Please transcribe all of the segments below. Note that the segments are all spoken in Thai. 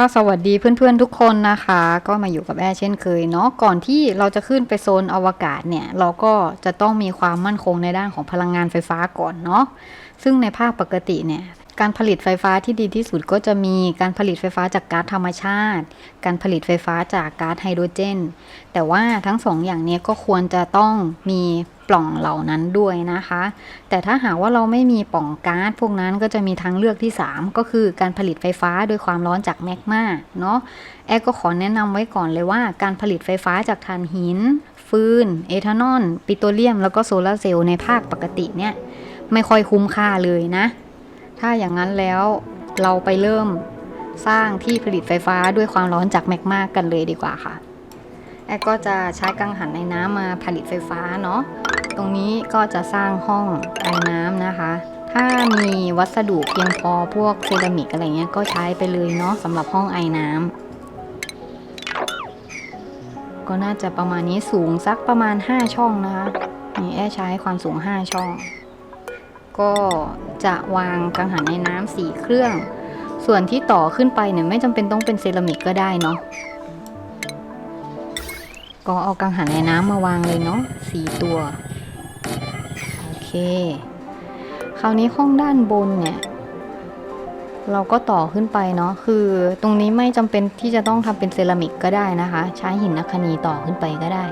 ก็สวัสดีเพื่อนๆทุกคนนะคะ ก็มาอยู่กับแอร์เช่นเคยเนาะก่อนที่เราจะขึ้นไปโซนอวกาศเนี่ย เราก็จะต้องมีความมั่นคงในด้านของพลังงานไฟฟ้าก่อนเนาะซึ่งในภาคปกติเนี่ย การผลิตไฟฟ้าที่ดีที่สุดก็จะมีการผลิตไฟฟ้าจากก๊าซธรรมชาติ การผลิตไฟฟ้าจากก๊าซไฮโดรเจน แต่ว่าทั้งสองอย่างนี้ก็ควรจะต้องมีปล่องเหล่านั้นด้วยนะคะ แต่ถ้าหากว่าเราไม่มีปล่องก๊าซพวกนั้นก็จะมีทางเลือกที่ 3 ก็คือการผลิตไฟฟ้าโดยความร้อนจากแมกมาเนาะแอร์ก็ขอแนะนำไว้ก่อนเลยว่า การผลิตไฟฟ้าจากถ่านหิน ฟืน เอทานอล ปิโตรเลียม แล้วก็โซลาร์เซลล์ในภาคปกติเนี่ยไม่ค่อยคุ้มค่าเลยนะ ถ้าอย่างนั้นแล้วเราไปเริ่มสร้างที่ผลิตไฟฟ้าด้วยความร้อนจากแมกมากันเลยดีกว่าค่ะ แอร์ก็จะใช้กังหันในน้ำมาผลิตไฟฟ้าเนาะ ตรงนี้ก็จะสร้างห้องไอ้น้ำนะคะ ถ้ามีวัสดุเพียงพอพวกเซรามิกอะไรเงี้ยก็ใช้ไปเลยเนาะสำหรับห้องไอ้น้ำก็น่าจะประมาณนี้สูงสักประมาณ 5 ช่องนะคะนี่แอร์ใช้ความสูง 5 ช่อง ก็จะวางกังหันในน้ำสี่เครื่อง ส่วนที่ต่อขึ้นไปเนี่ยไม่จำเป็นต้องเป็นเซรามิกก็ได้เนาะก็เอากังหันในน้ำมาวางเลยเนาะสี่ตัว โอเค คราวนี้ห้องด้านบนเนี่ย เราก็ต่อขึ้นไปเนาะคือตรงนี้ไม่จำเป็นที่จะต้องทำเป็นเซรามิกก็ได้นะคะ ใช้หินนักคนีต่อขึ้นไปก็ได้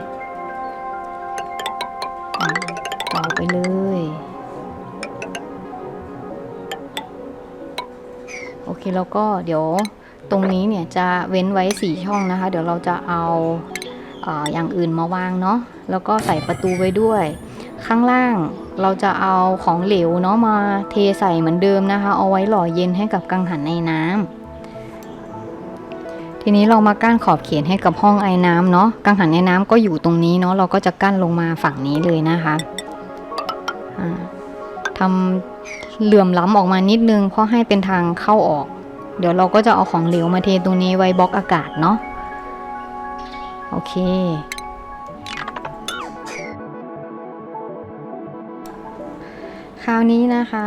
ต่อไปเลย แล้วก็เดี๋ยวตรงนี้เนี่ยจะเว้นไว้ 4 ช่องนะคะ เดี๋ยวเราจะเอาเอออย่างอื่นมาวางเนาะแล้วก็ใส่ประตูไว้ด้วย ข้างล่างเราจะเอาของเหลวเนาะมาเทใส่เหมือนเดิมนะคะ เอาไว้หล่อเย็นให้กับกังหันในน้ำทีนี้เรามากั้นขอบเขียนให้กับห้องไอ้น้ำเนาะกังหันในน้ำก็อยู่ตรงนี้เนาะเราก็จะกั้นลงมาฝั่งนี้เลยนะคะอ่าทำเหลื่อมล้ำออกมานิดนึงเพราะให้เป็นทางเข้าออก เดี๋ยวเราก็จะเอาของเหลวมาเทตรงนี้ไว้บล็อกอากาศเนาะโอเค คราวนี้นะคะ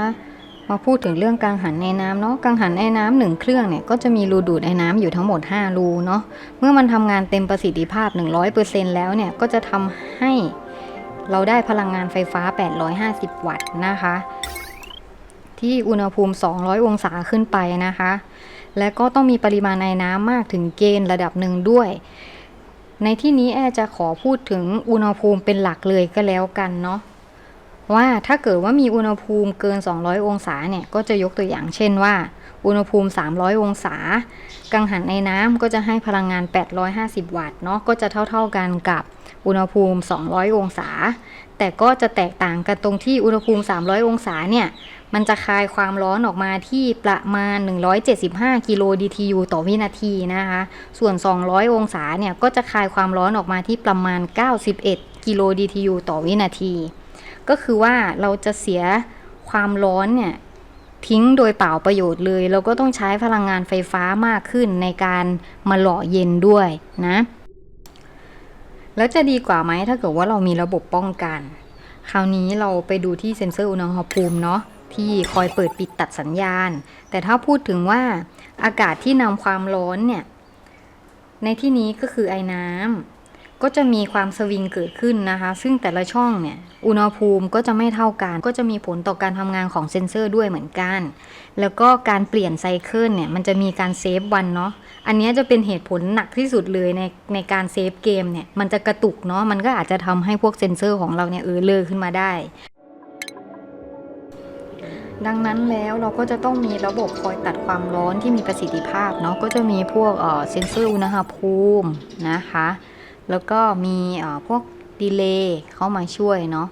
มาพูดถึงเรื่องกังหันในน้ำเนาะกังหันในน้ำหนึ่งเครื่องเนี่ยก็จะมีรูดูดไอ้น้ำอยู่ทั้งหมด 5 รูเนาะเมื่อมันทำงานเต็มประสิทธิภาพ 100%แล้วเนี่ยก็จะทำให้เราได้พลังงานไฟฟ้า 850 วัตต์นะคะ ที่อุณหภูมิ 200 องศาขึ้นไปนะคะ และก็ต้องมีปริมาณไอน้ำมากถึงเกณฑ์ระดับหนึ่งด้วย ในที่นี้แอจะขอพูดถึงอุณหภูมิเป็นหลักเลยก็แล้วกันเนาะว่าถ้าเกิดว่ามีอุณหภูมิเกิน 200 องศาเนี่ยก็จะยกตัวอย่างเช่นว่า อุณหภูมิ 300 องศา กังหันในน้ำก็จะให้พลังงาน 850 วัตต์เนาะก็จะเท่า ๆกันกับอุณหภูมิ 200 องศา แต่ก็จะแตกต่างกันตรงที่อุณหภูมิ 300 องศาเนี่ย มันจะคายความร้อนออกมาที่ประมาณ 175 กิโล DTU ต่อวินาทีนะคะ ส่วน 200 องศาเนี่ย ก็จะคายความร้อนออกมาที่ประมาณ 91 กิโล DTU ต่อวินาที ก็คือว่าเราจะเสียความร้อนเนี่ยทิ้งโดยเปล่าประโยชน์เลย เราก็ต้องใช้พลังงานไฟฟ้ามากขึ้นในการมาหล่อเย็นด้วยนะ แล้วจะดีกว่าไหมถ้าเกิดว่าเรามีระบบป้องกัน คราวนี้เราไปดูที่เซ็นเซอร์อุณหภูมิเนาะที่คอยเปิดปิดตัดสัญญาณ แต่ถ้าพูดถึงว่าอากาศที่นำความร้อนเนี่ย ในที่นี้ก็คือไอ้น้ำ ก็จะมีความสวิงเกิดขึ้นนะคะ ซึ่งแต่ละช่องเนี่ย อุณหภูมิก็จะไม่เท่ากัน ก็จะมีผลต่อการทำงานของเซ็นเซอร์ด้วยเหมือนกัน แล้วก็การเปลี่ยนไซเคิลเนี่ย มันจะมีการเซฟวันเนาะ อันนี้จะเป็นเหตุผลหนักที่สุดเลยในในการเซฟเกมเนี่ย มันจะกระตุกเนาะ มันก็อาจจะทำให้พวกเซ็นเซอร์ของเราเนี่ยเออเลอขึ้นมาได้ ดังนั้นแล้วเราก็จะต้องมีระบบคอยตัดความร้อนที่มีประสิทธิภาพเนาะ ก็จะมีพวกเอ่อเซ็นเซอร์อุณหภูมินะคะ แล้วก็มีพวกดีเลย์เข้ามาช่วยเนาะ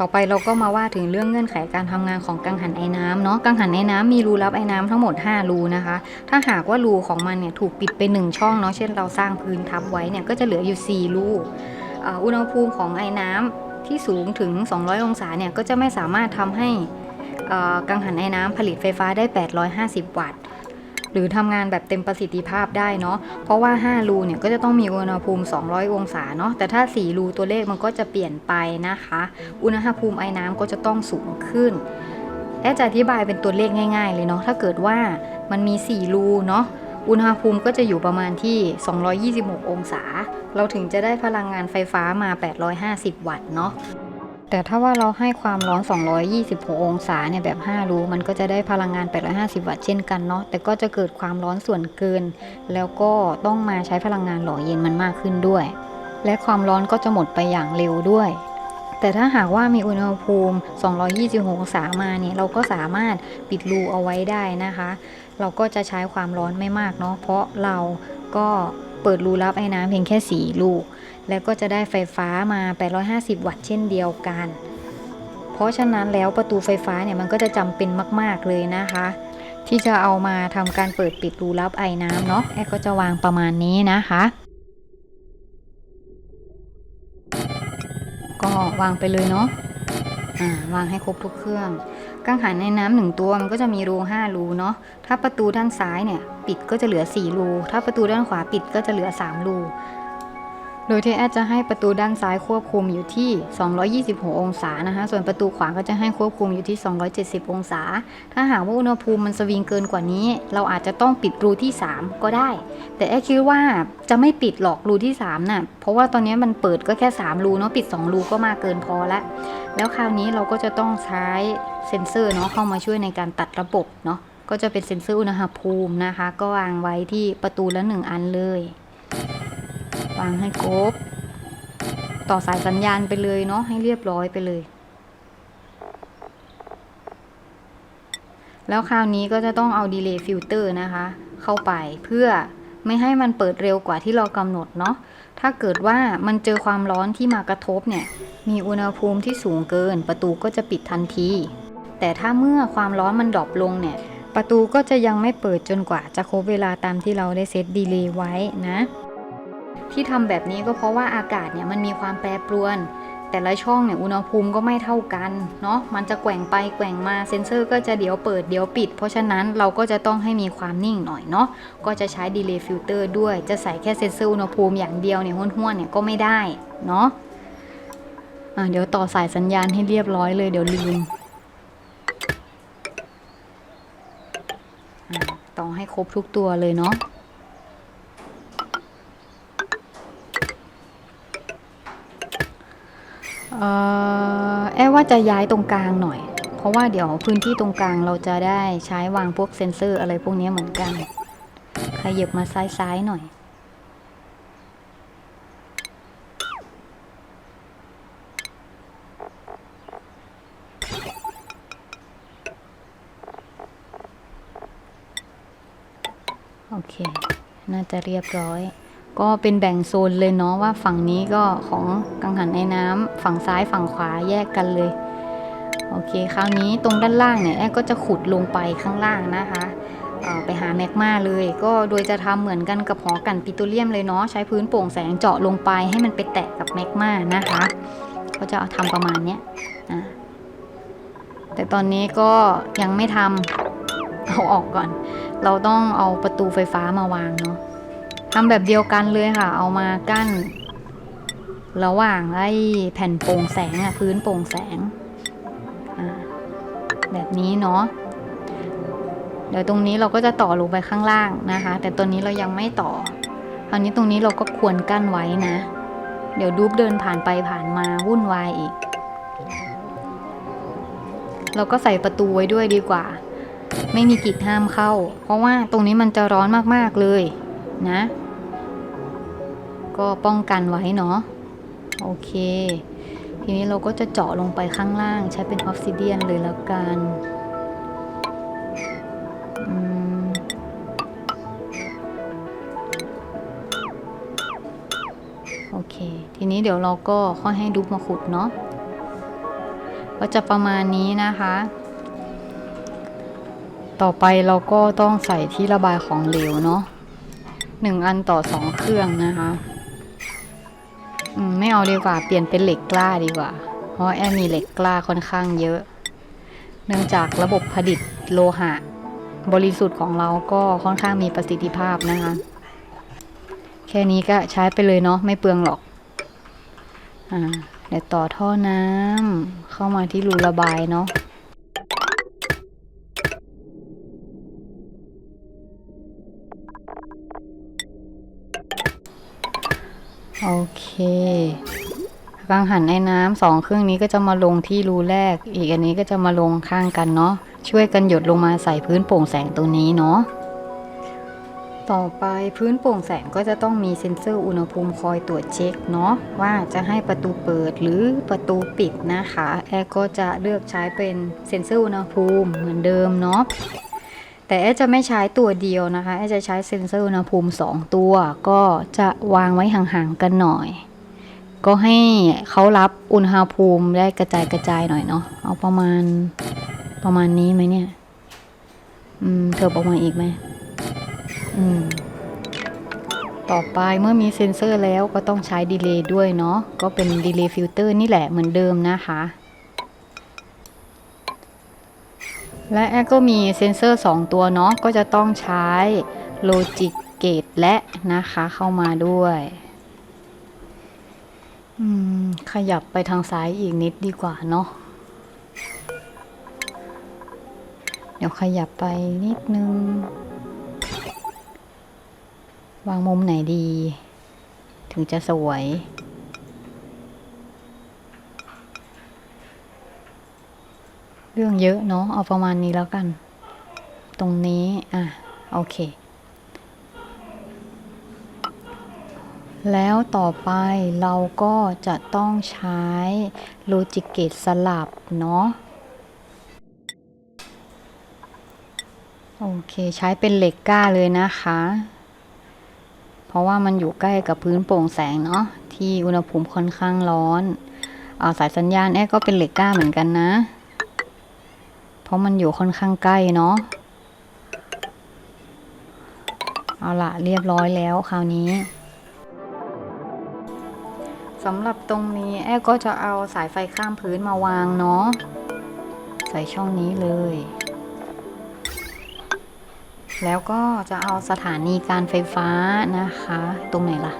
ต่อไปเราก็มาว่าถึงเรื่องเงื่อนไขการทำงานของกังหันไอ้น้ำเนาะกังหันไอ้น้ำมีรูรับไอ้น้ำทั้งหมด 5 รูนะคะ ถ้าหากว่ารูของมันเนี่ยถูกปิดไป 1 ช่องเนาะเช่นเราสร้างพื้นทับไว้เนี่ยก็จะเหลืออยู่ 4 รูอุณหภูมิของไอ้น้ำที่สูงถึง 200 องศาเนี่ยก็จะไม่สามารถทำให้กังหันไอ้น้ำผลิตไฟฟ้าได้ 850 วัตต์ หรือทำงานแบบเต็มประสิทธิภาพได้เนาะเพราะว่า 5 รูเนี่ยก็จะต้องมีอุณหภูมิ 200 องศาเนาะแต่ถ้า 4 รูตัวเลขมันก็จะเปลี่ยนไปนะคะ อุณหภูมิไอ้น้ำก็จะต้องสูงขึ้นแอดจะอธิบายเป็นตัวเลขง่าย ๆ เลยเนาะถ้าเกิดว่ามันมี 4 รูเนาะอุณหภูมิก็จะอยู่ประมาณที่ 226 องศา เราถึงจะได้พลังงานไฟฟ้ามา 850 วัตต์เนาะ แต่ถ้าว่าเราให้ความร้อน 226 องศาเนี่ยแบบ 5 รูมันก็จะได้พลังงาน 850 วัตต์เช่นกันเนาะ แต่ก็จะเกิดความร้อนส่วนเกิน แล้วก็ต้องมาใช้พลังงานหล่อเย็นมันมากขึ้นด้วย และความร้อนก็จะหมดไปอย่างเร็วด้วยแต่ถ้าหากว่ามีอุณหภูมิ 226 องศามาเนี่ยเราก็สามารถปิดรูเอาไว้ได้นะคะ เราก็จะใช้ความร้อนไม่มากเนาะ เพราะเราก็เปิดรูรับไอ้น้ำเพียงแค่ 4 ลูก แล้วก็จะได้ไฟฟ้ามา 850 วัตต์เช่นเดียวกัน เพราะฉะนั้นแล้วประตูไฟฟ้าเนี่ยมันก็จะจำเป็นมาก ๆเลยนะคะ ที่จะเอามาทำการเปิดปิดรูรับไอ้น้ำเนาะแอก็จะวางประมาณนี้นะคะ ก็วางไปเลยเนาะอ่าวางให้ครบทุกเครื่อง กังหันในน้ำหนึ่งตัวมันก็จะมีรู5รูเนาะ ถ้าประตูด้านซ้ายเนี่ย ปิดก็จะเหลือ4รู ถ้าประตูด้านขวาปิดก็จะเหลือ3รู โดยที่แอดจะให้ประตูด้านซ้ายควบคุมอยู่ที่ 226 องศานะคะ ส่วนประตูขวาก็จะให้ควบคุมอยู่ที่ 270 องศา ถ้าหากว่าอุณหภูมิมันสวิงเกินกว่านี้ เราอาจจะต้องปิดรูที่ 3 ก็ได้ แต่แอดคิดว่าจะไม่ปิดหรอกรูที่3น่ะ เพราะว่าตอนนี้มันเปิดก็แค่ 3 รูเนาะ ปิด 2 รูก็มากเกินพอละ แล้วคราวนี้เราก็จะต้องใช้เซ็นเซอร์เนาะเข้ามาช่วยในการตัดระบบเนาะ ก็จะเป็นเซ็นเซอร์อุณหภูมินะคะ ก็วางไว้ที่ประตูละหนึ่งอันเลย วางให้ครบ ต่อสายสัญญาณไปเลยเนาะให้เรียบร้อยไปเลย แล้วคราวนี้ก็จะต้องเอาดีเลย์ฟิลเตอร์นะคะ เข้าไปเพื่อไม่ให้มันเปิดเร็วกว่าที่เรากำหนดเนาะถ้าเกิดว่ามันเจอความร้อนที่มากระทบเนี่ย มีอุณหภูมิที่สูงเกิน ประตูก็จะปิดทันที แต่ถ้าเมื่อความร้อนมันดรอปลงเนี่ย ประตูก็จะยังไม่เปิดจนกว่าจะครบเวลาตามที่เราได้เซตดีเลย์ไว้นะ ที่ทำแบบนี้ก็เพราะว่าอากาศเนี่ยมันมีความแปรปรวน แต่ละช่องเนี่ยอุณหภูมิก็ไม่เท่ากันเนาะมันจะแกว่งไปแกว่งมาเซ็นเซอร์ก็จะเดี๋ยวเปิดเดี๋ยวปิด เพราะฉะนั้นเราก็จะต้องให้มีความนิ่งหน่อยเนาะก็จะใช้ดีเลย์ฟิลเตอร์ด้วยจะใส่แค่เซ็นเซอร์อุณหภูมิอย่างเดียวเนี่ยห้วนๆเนี่ยก็ไม่ได้เนาะะเดี๋ยวต่อสายสัญญาณให้เรียบร้อยเลยเดี๋ยวลืมต่อให้ครบทุกตัวเลยเนาะ เออแอบว่าจะย้ายตรงกลางหน่อย เพราะว่าเดี๋ยวพื้นที่ตรงกลางเราจะได้ใช้วางพวกเซ็นเซอร์อะไรพวกนี้เหมือนกัน ขยับมาซ้ายๆหน่อย โอเค น่าจะเรียบร้อย ก็เป็นแบ่งโซนเลยเนาะว่าฝั่งนี้ก็ของกังหันไอ้น้ำฝั่งซ้ายฝั่งขวาแยกกันเลยโอเคคราวนี้ตรงด้านล่างเนี่ยแอดก็จะขุดลงไปข้างล่างนะคะไปหาแมกมาเลย ก็โดยจะทำเหมือนกันกับหอกันปิโตรเลียมเลยเนาะใช้พื้นโปร่งแสงเจาะลงไปให้มันไปแตะกับแมกมานะคะก็จะทำประมาณเนี้ยแต่ตอนนี้ก็ยังไม่ทำเอาออกก่อน เราต้องเอาประตูไฟฟ้ามาวางเนาะ ทำแบบเดียวกันเลยค่ะ เอามากั้น ระหว่างไอ้แผ่นโปร่งแสงอะพื้นโปร่งแสง แบบนี้เนาะเดี๋ยวตรงนี้เราก็จะต่อลงไปข้างล่างนะคะ แต่ตัวนี้เรายังไม่ต่อคราวนี้ตรงนี้เราก็ควรกั้นไว้นะ เดี๋ยวดูบเดินผ่านไปผ่านมาวุ่นวายอีก เราก็ใส่ประตูไว้ด้วยดีกว่า ไม่มีกิจห้ามเข้า เพราะว่าตรงนี้มันจะร้อนมากๆเลยนะ ก็ป้องกันไว้เนาะโอเค ทีนี้เราก็จะเจาะลงไปข้างล่างใช้เป็นออฟซิเดียนเลยแล้วกันโอเค ทีนี้เดี๋ยวเราก็ค่อยให้ดุบมาขุดเนาะก็จะประมาณนี้นะคะ ต่อไปเราก็ต้องใส่ที่ระบายของเหลวเนาะหนึ่งอันต่อสองเครื่องนะคะ ไม่เอาดีกว่า เปลี่ยนเป็นเหล็กกล้าดีกว่า เพราะแอมมีเหล็กกล้าค่อนข้างเยอะ เนื่องจากระบบผลิตโลหะ บริสุทธิ์ของเราก็ค่อนข้างมีประสิทธิภาพนะคะ แค่นี้ก็ใช้ไปเลยเนาะไม่เปลืองหรอก อ่าเดี๋ยวต่อท่อน้ำเข้ามาที่รูระบายเนาะ โอเคกังหันไอ้น้ำสองเครื่องนี้ก็จะมาลงที่รูแรก อีกอันนี้ก็จะมาลงข้างกันเนาะช่วยกันหยดลงมาใส่พื้นโปร่งแสงตัวนี้เนาะต่อไปพื้นโปร่งแสงก็จะต้องมีเซ็นเซอร์อุณหภูมิคอยตรวจเช็คเนาะว่าจะให้ประตูเปิดหรือประตูปิดนะคะ แอร์ก็จะเลือกใช้เป็นเซ็นเซอร์อุณหภูมิเหมือนเดิมเนาะ แต่แอจะไม่ใช้ตัวเดียวนะคะแอจะใช้เซ็นเซอร์อุณหภูมิ 2 ตัว ก็จะวางไว้ห่างๆกันหน่อย ก็ให้เขารับอุณหภูมิได้กระจายกระจายหน่อยเนาะเอาประมาณประมาณนี้ไหมเนี่ย อืมเธอออกมาอีกไหมอืมต่อไปเมื่อมีเซ็นเซอร์แล้วก็ต้องใช้ดีเลย์ด้วยเนาะก็เป็นดีเลย์ฟิลเตอร์นี่แหละเหมือนเดิมนะคะ และแอก็มีเซ็นเซอร์ 2 ตัวเนาะก็จะต้องใช้ Logic Gate และนะคะเข้ามาด้วยขยับไปทางซ้ายอีกนิดดีกว่าเนาะเดี๋ยวขยับไปนิดนึง วางมุมไหนดี ถึงจะสวย เรื่องเยอะเนาะเอาประมาณนี้แล้วกัน ตรงนี้อะโอเค แล้วต่อไปเราก็จะต้องใช้ Logic Gate สลับเนาะโอเคใช้เป็นเหล็กก้าเลยนะคะ เพราะว่ามันอยู่ใกล้กับพื้นโปร่งแสงเนาะที่อุณหภูมิค่อนข้างร้อนอาสายสัญญาณแอก็เป็นเหล็กก้าเหมือนกันนะ ราะมันอยู่ค่อนข้างใกล้เนาะ เอาละเรียบร้อยแล้วคราวนี้สำหรับตรงนี้แอร์ก็จะเอาสายไฟข้ามพื้นมาวางเนาะใส่ช่องนี้เลย แล้วก็จะเอาสถานีการไฟฟ้านะคะ ตรงไหนล่ะ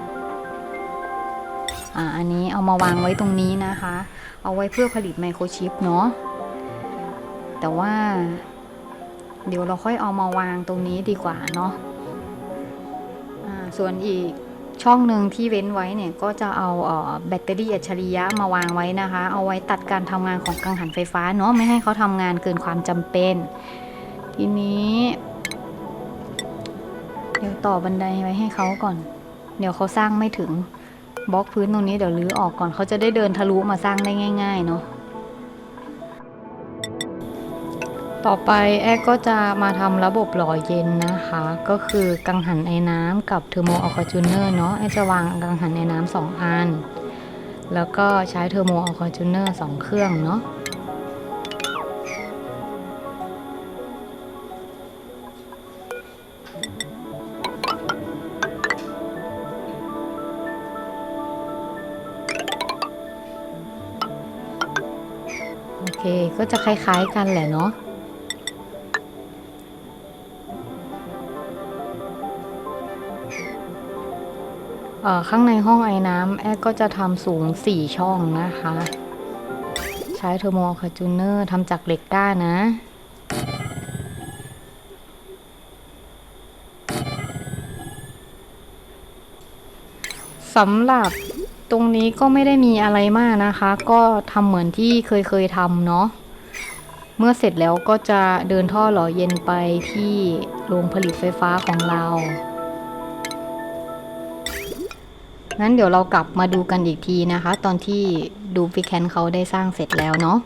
อ่าอันนี้เอามาวางไว้ตรงนี้นะคะ เอาไว้เพื่อผลิตไมโครชิปเนาะ แต่ว่า เดี๋ยวเราค่อยเอามาวางตรงนี้ดีกว่าเนาะส่วนอีกช่องหนึ่งที่เว้นไว้เนี่ยก็จะเอาเออแบตเตอรี่อัจฉริยะมาวางไว้นะคะ เอาไว้ตัดการทำงานของกังหันไฟฟ้าเนาะไม่ให้เขาทำงานเกินความจำเป็น ทีนี้ เดี๋ยวต่อบันไดไว้ให้เขาก่อน เดี๋ยวเขาสร้างไม่ถึงบล็อกพื้นตรงนี้เดี๋ยวรื้อออกก่อนเขาจะได้เดินทะลุมาสร้างได้ง่าย ๆ เนาะ ต่อไปแอร์ก็จะมาทำระบบหล่อเย็นนะคะ ก็คือกังหันไอ้น้ำกับเทอร์โมออกจูเนอร์เนาะแอร์จะวางกังหันไอ้น้ำสองอัน แล้วก็ใช้เทอร์โมออกจูเนอร์สองเครื่องเนาะโอเคก็จะคล้ายๆกันแหละเนาะ ข้างในห้องไอ้น้ำแอดก็จะทำสูง 4 ช่องนะคะ ใช้เทอร์โมคาจูเนอร์ทำจากเหล็กก้านะสำหรับตรงนี้ก็ไม่ได้มีอะไรมากนะคะ ก็ทำเหมือนที่เคยเคยทำเนาะเมื่อเสร็จแล้วก็จะเดินท่อหล่อเย็นไปที่โรงผลิตไฟฟ้าของเรา งั้นเดี๋ยวเรากลับมาดูกันอีกทีนะคะ ตอนที่ดูฟิแคนเขาได้สร้างเสร็จแล้วเนาะ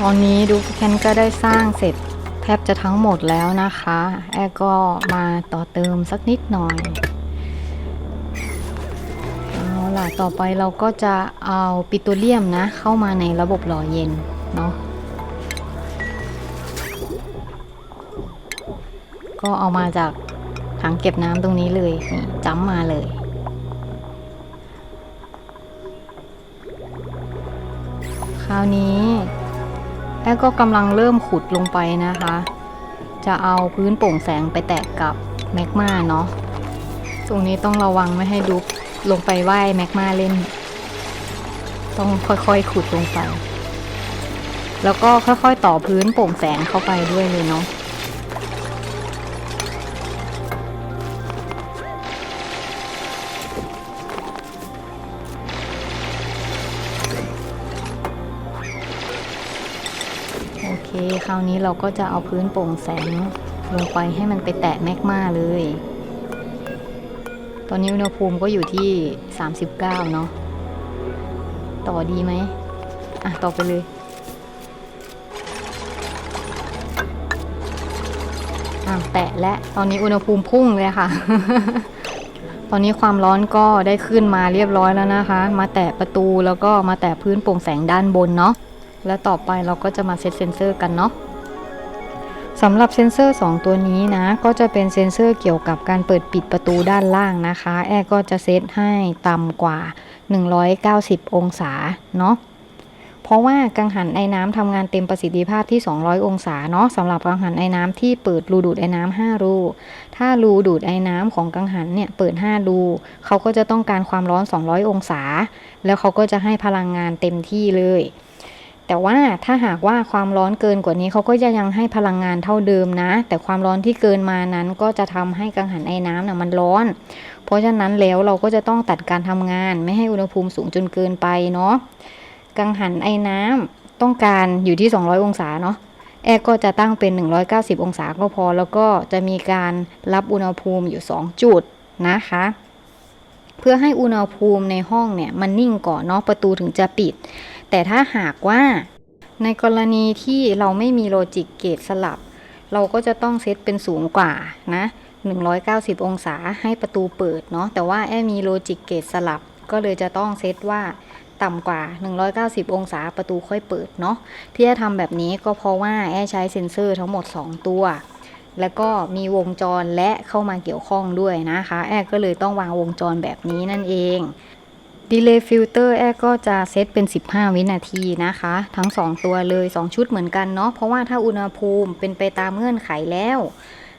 ตอนนี้ดูฟิแคนก็ได้สร้างเสร็จแทบจะทั้งหมดแล้วนะคะ แอร์ก็มาต่อเติมสักนิดหน่อยเอาล่ะต่อไปเราก็จะเอาปิโตรเลียมนะ เข้ามาในระบบหล่อเย็นเนาะ ก็เอามาจากถังเก็บน้ำตรงนี้เลยนี่จ้ำมาเลย คราวนี้แอร์ก็กำลังเริ่มขุดลงไปนะคะ จะเอาพื้นโปร่งแสงไปแตะกับแมกมาเนาะตรงนี้ต้องระวังไม่ให้ดุบลงไปไหว้แมกมาเล่น ต้องค่อยๆขุดลงไป แล้วก็ค่อยๆต่อพื้นโปร่งแสงเข้าไปด้วยเลยเนาะ ราวนี้เราก็จะเอาพื้นโปร่งแสงลงไปให้มันไปแตะแมกมาเลย ตอนนี้อุณหภูมิก็อยู่ที่ 39 เนาะ ต่อดีไหม อะ ต่อไปเลย อะ แตะและ ตอนนี้อุณหภูมิพุ่งเลยค่ะ ตอนนี้ความร้อนก็ได้ขึ้นมาเรียบร้อยแล้วนะคะ มาแตะประตูแล้วก็มาแตะพื้นโปร่งแสงด้านบนเนาะ แล้วต่อไปเราก็จะมาเซตเซนเซอร์กันเนาะสำหรับเซนเซอร์ 2 ตัวนี้นะ ก็จะเป็นเซนเซอร์เกี่ยวกับการเปิดปิดประตูด้านล่างนะคะ แอร์ก็จะเซตให้ต่ำกว่า 190 องศาเนาะเพราะว่ากังหันไอ้น้ำทำงานเต็มประสิทธิภาพที่ 200 องศาเนาะสำหรับกังหันไอ้น้ำที่เปิดรูดูดไอ้น้ำ5รูถ้ารูดูดไอ้น้ำของกังหันเนี่ยเปิด 5 รูเขาก็จะต้องการความร้อน 200 องศา แล้วเขาก็จะให้พลังงานเต็มที่เลย แต่ว่าถ้าหากว่าความร้อนเกินกว่านี้เขาก็จะยังให้พลังงานเท่าเดิมนะ แต่ความร้อนที่เกินมานั้นก็จะทำให้กังหันไอ้น้ำน่ะมันร้อน เพราะฉะนั้นแล้วเราก็จะต้องตัดการทำงาน ไม่ให้อุณหภูมิสูงจนเกินไปเนาะกังหันไอ้น้ำต้องการอยู่ที่ 200 องศาเนาะแอร์ก็จะตั้งเป็น 190 องศาก็พอ แล้วก็จะมีการรับอุณหภูมิอยู่ 2 จุดนะคะ เพื่อให้อุณหภูมิในห้องเนี่ยมันนิ่งก่อนเนาะประตูถึงจะปิด แต่ถ้าหากว่าในกรณีที่เราไม่มีโลจิกเกตสลับ เราก็จะต้องเซตเป็นสูงกว่านะ 190 องศาให้ประตูเปิดเนาะแต่ว่าแอมีโลจิกเกตสลับ ก็เลยจะต้องเซตว่าต่ำกว่า 190 องศาประตูค่อยเปิดเนาะที่จะทำแบบนี้ก็เพราะว่าแอใช้เซ็นเซอร์ทั้งหมด 2 ตัว แล้วก็มีวงจรและเข้ามาเกี่ยวข้องด้วยนะคะ แอก็เลยต้องวางวงจรแบบนี้นั่นเอง Delay Filter แอร์ก็จะเซตเป็น 15 วินาทีนะคะ ทั้ง 2 ตัวเลย 2 ชุดเหมือนกันเนาะเพราะว่าถ้าอุณหภูมิเป็นไปตามเงื่อนไขแล้ว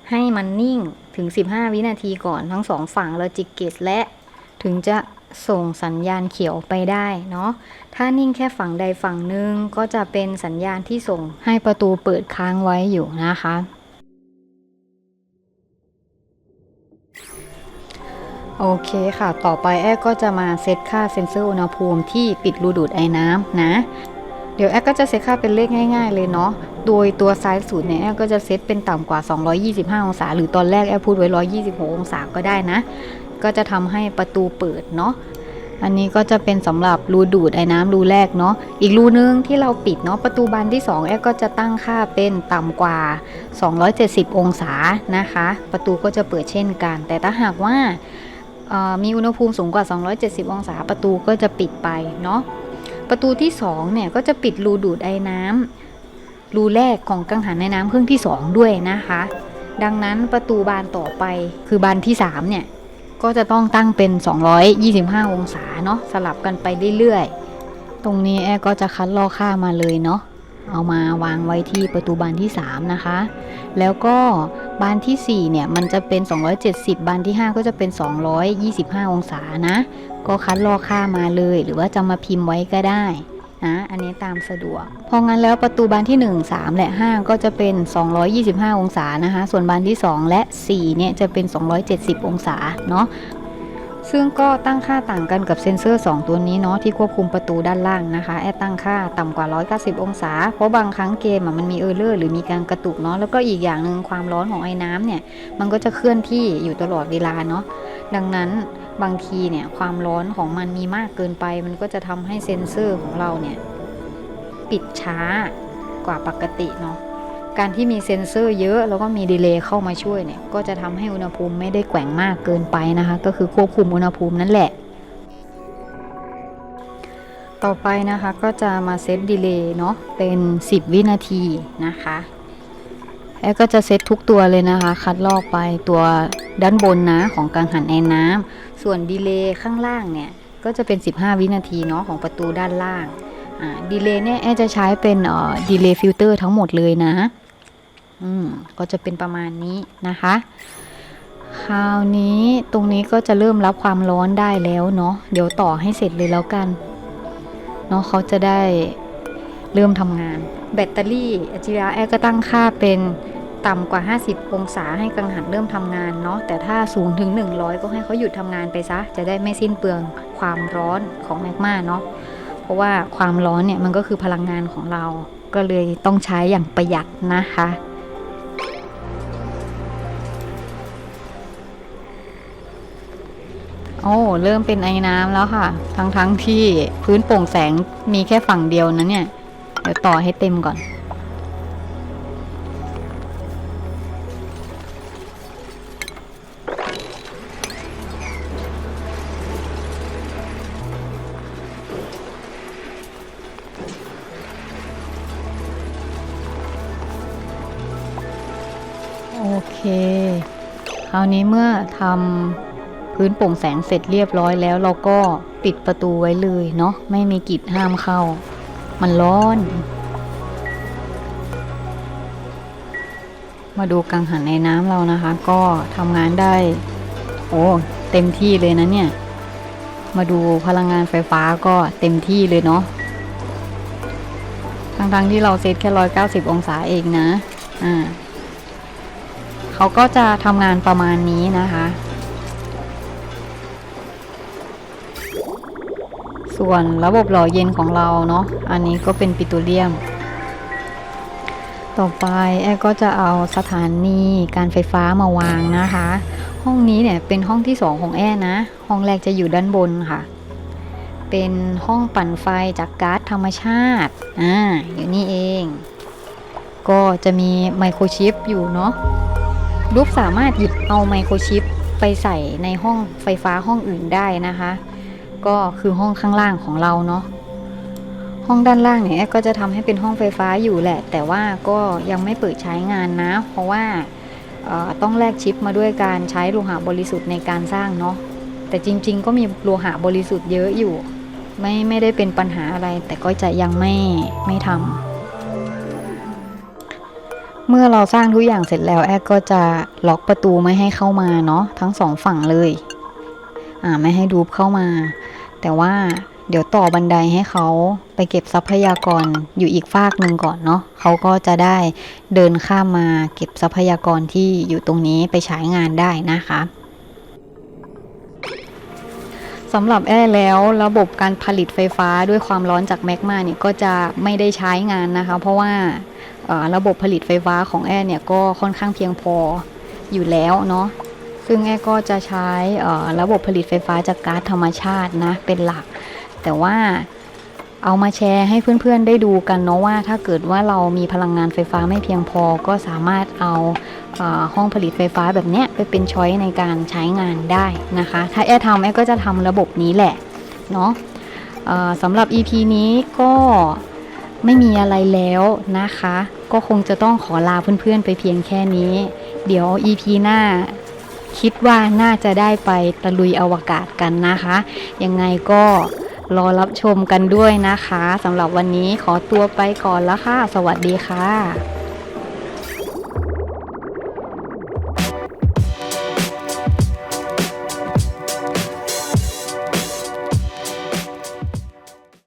ให้มันนิ่งถึง 15 วินาทีก่อนทั้ง 2 ฝั่ง Logic Gate และ ถึงจะส่งสัญญาณเขียวไปได้เนาะ ถ้านิ่งแค่ฝั่งใดฝั่งหนึ่งก็จะเป็นสัญญาณที่ส่งให้ประตูเปิดค้างไว้อยู่นะคะ โอเคค่ะ ต่อไปแอร์ก็จะมาเซตค่าเซ็นเซอร์อุณหภูมิที่ปิดรูดูดไอ้น้ำนะ เดี๋ยวแอร์ก็จะเซตค่าเป็นเลขง่าย ๆ เลยเนาะ โดยตัวซ้ายสุดเนี่ยแอร์ก็จะเซตเป็นต่ำกว่า 225 องศา หรือตอนแรกแอร์พูดไว้ 126 องศาก็ได้นะ ก็จะทำให้ประตูเปิดเนาะ อันนี้ก็จะเป็นสำหรับรูดูดไอ้น้ำรูแรกเนาะ อีกรูนึงที่เราปิดเนาะประตูบานที่ 2 แอร์ก็จะตั้งค่าเป็นต่ำกว่า 270 องศานะคะ ประตูก็จะเปิดเช่นกัน แต่ถ้าหากว่า มีอุณหภูมิสูงกว่า 270 องศาประตูก็จะปิดไปเนาะประตูที่2เนี่ยก็จะปิดรูดูดไอ้น้ำรูแรกของกังหันในน้ำเครื่องที่ 2 ด้วยนะคะ ดังนั้นประตูบานต่อไปคือบานที่3เนี่ยก็จะต้องตั้งเป็น 225 องศาเนาะสลับกันไปเรื่อยๆ ตรงนี้แอร์ก็จะคัดลอกค่ามาเลยเนาะเอามาวางไว้ที่ประตูบานที่ 3 นะคะ แล้วก็ บานที่ 4 เนี่ยมันจะเป็น 270 บานที่ 5 ก็จะเป็น 225 องศานะ ก็คัดลอกค่ามาเลย หรือว่าจะมาพิมพ์ไว้ก็ได้นะอันนี้ตามสะดวก พองั้นแล้วประตูบานที่ 1 3 และ 5 ก็จะเป็น 225 องศานะคะ ส่วนบานที่ 2 และ 4 เนี่ยจะเป็น 270 องศาเนาะ ซึ่งก็ตั้งค่าต่างกันกับเซ็นเซอร์ 2 ตัวนี้เนาะที่ควบคุมประตูด้านล่างนะคะ แอดตั้งค่าต่ำกว่า 190 องศา เพราะบางครั้งเกมมันมีเออร์เลอร์หรือมีการกระตุกเนาะแล้วก็อีกอย่างหนึ่งความร้อนของไอ้น้ำเนี่ย มันก็จะเคลื่อนที่อยู่ตลอดเวลาเนาะดังนั้นบางทีเนี่ยความร้อนของมันมีมากเกินไป มันก็จะทำให้เซ็นเซอร์ของเราเนี่ยปิดช้ากว่าปกติเนาะ การที่มีเซ็นเซอร์เยอะแล้วก็มีดีเลย์เข้ามาช่วยเนี่ย ก็จะทำให้อุณหภูมิไม่ได้แกว่งมากเกินไปนะคะ ก็คือควบคุมอุณหภูมินั่นแหละ ต่อไปนะคะก็จะมาเซตดีเลย์เนาะเป็น 10 วินาทีนะคะแอร์ก็จะเซตทุกตัวเลยนะคะ คัดลอกไปตัวด้านบนนะของกังหันไอ้น้ำส่วนดีเลย์ข้างล่างเนี่ย ก็จะเป็น 15 วินาทีเนาะของประตูด้านล่างดีเลย์เนี่ยแอจะใช้เป็นดีเลย์ฟิลเตอร์ทั้งหมดเลยนะ อืมก็จะเป็นประมาณนี้นะคะ คราวนี้ตรงนี้ก็จะเริ่มรับความร้อนได้แล้วเนาะเดี๋ยวต่อให้เสร็จเลยแล้วกันเนาะเขาจะได้เริ่มทำงาน แบตเตอรี่อจิระแอก็ตั้งค่าเป็นต่ำกว่า 50 องศาให้กังหันเริ่มทำงานเนาะแต่ถ้าสูงถึง 100 ก็ให้เขาหยุดทำงานไปซะ จะได้ไม่สิ้นเปลืองความร้อนของแมกมาเนาะเพราะว่าความร้อนเนี่ยมันก็คือพลังงานของเราก็เลยต้องใช้อย่างประหยัดนะคะ โอ้เริ่มเป็นไอ้น้ำแล้วค่ะ ทั้งๆทที่พื้นโปร่งแสงมีแค่ฝั่งเดียวนะเนี่ย เดี๋ยวต่อให้เต็มก่อน โอเค คราวนี้เมื่อทำ พื้นโปร่งแสงเสร็จเรียบร้อยแล้วเราก็ปิดประตูไว้เลยเนาะไม่มีกิจห้ามเข้า มันร้อน มาดูกังหันในน้ำเรานะคะ ก็ทำงานได้ โอ้เต็มที่เลยนะเนี่ย มาดูพลังงานไฟฟ้าก็เต็มที่เลยเนาะทั้งๆที่เราเซตแค่ร้อยเก้าสิบองศาเองนะ อ่า เขาก็จะทำงานประมาณนี้นะคะ ส่วนระบบหล่อเย็นของเราเนาะอันนี้ก็เป็นปิโตรเลียม ต่อไปแอก็จะเอาสถานีการไฟฟ้ามาวางนะคะ ห้องนี้เนี่ยเป็นห้องที่สองของแอนะ ห้องแรกจะอยู่ด้านบนค่ะ เป็นห้องปั่นไฟจากก๊าซธรรมชาติอ่าอยู่นี่เอง ก็จะมีไมโครชิปอยู่เนาะรูปสามารถหยิบเอาไมโครชิปไปใส่ในห้องไฟฟ้าห้องอื่นได้นะคะ ก็คือห้องข้างล่างของเราเนาะห้องด้านล่างเนี่ยก็จะทำให้เป็นห้องไฟฟ้าอยู่แหละ แต่ว่าก็ยังไม่เปิดใช้งานนะ เพราะว่าต้องแลกชิปมาด้วยการใช้โลหะบริสุทธิ์ในการสร้างเนาะแต่จริง ๆ ก็มีโลหะบริสุทธิ์เยอะอยู่ ไม่ไม่ได้เป็นปัญหาอะไร แต่ก็จะยังไม่ไม่ทำเมื่อเราสร้างทุกอย่างเสร็จแล้วแอดก็จะล็อกประตูไม่ให้เข้ามาเนาะทั้งสองฝั่งเลย อ่าไม่ให้ดูปเข้ามา แต่ว่าเดี๋ยวต่อบันไดให้เขาไปเก็บทรัพยากรอยู่อีกฟากหนึ่งก่อนเนาะเขาก็จะได้เดินข้ามมาเก็บทรัพยากรที่อยู่ตรงนี้ไปใช้งานได้นะคะสำหรับแอร์แล้วระบบการผลิตไฟฟ้าด้วยความร้อนจากแมกมาเนี่ยก็จะไม่ได้ใช้งานนะคะ เพราะว่าระบบผลิตไฟฟ้าของแอร์เนี่ยก็ค่อนข้างเพียงพออยู่แล้วเนาะ ซึ่งแอก็จะใช้ระบบผลิตไฟฟ้าจากก๊าซธรรมชาตินะเป็นหลัก แต่ว่าเอามาแชร์ให้เพื่อนๆได้ดูกันเนาะว่า ถ้าเกิดว่าเรามีพลังงานไฟฟ้าไม่เพียงพอก็สามารถเอาอห้องผลิตไฟฟ้าแบบเนี้ยไปเป็นช้อยในการใช้งานได้นะคะ ถ้าแอร์ทำแอร์ก็จะทำระบบนี้แหละเนาะสำหรับ EP นี้ก็ไม่มีอะไรแล้วนะคะ ก็คงจะต้องขอลาเพื่อนๆไปเพียงแค่นี้ เดี๋ยว EP หน้า คิดว่าน่าจะได้ไปตะลุยอวกาศกันนะคะ ยังไงก็รอรับชมกันด้วยนะคะสำหรับวันนี้ขอตัวไปก่อนแล้วค่ะ สวัสดีค่ะ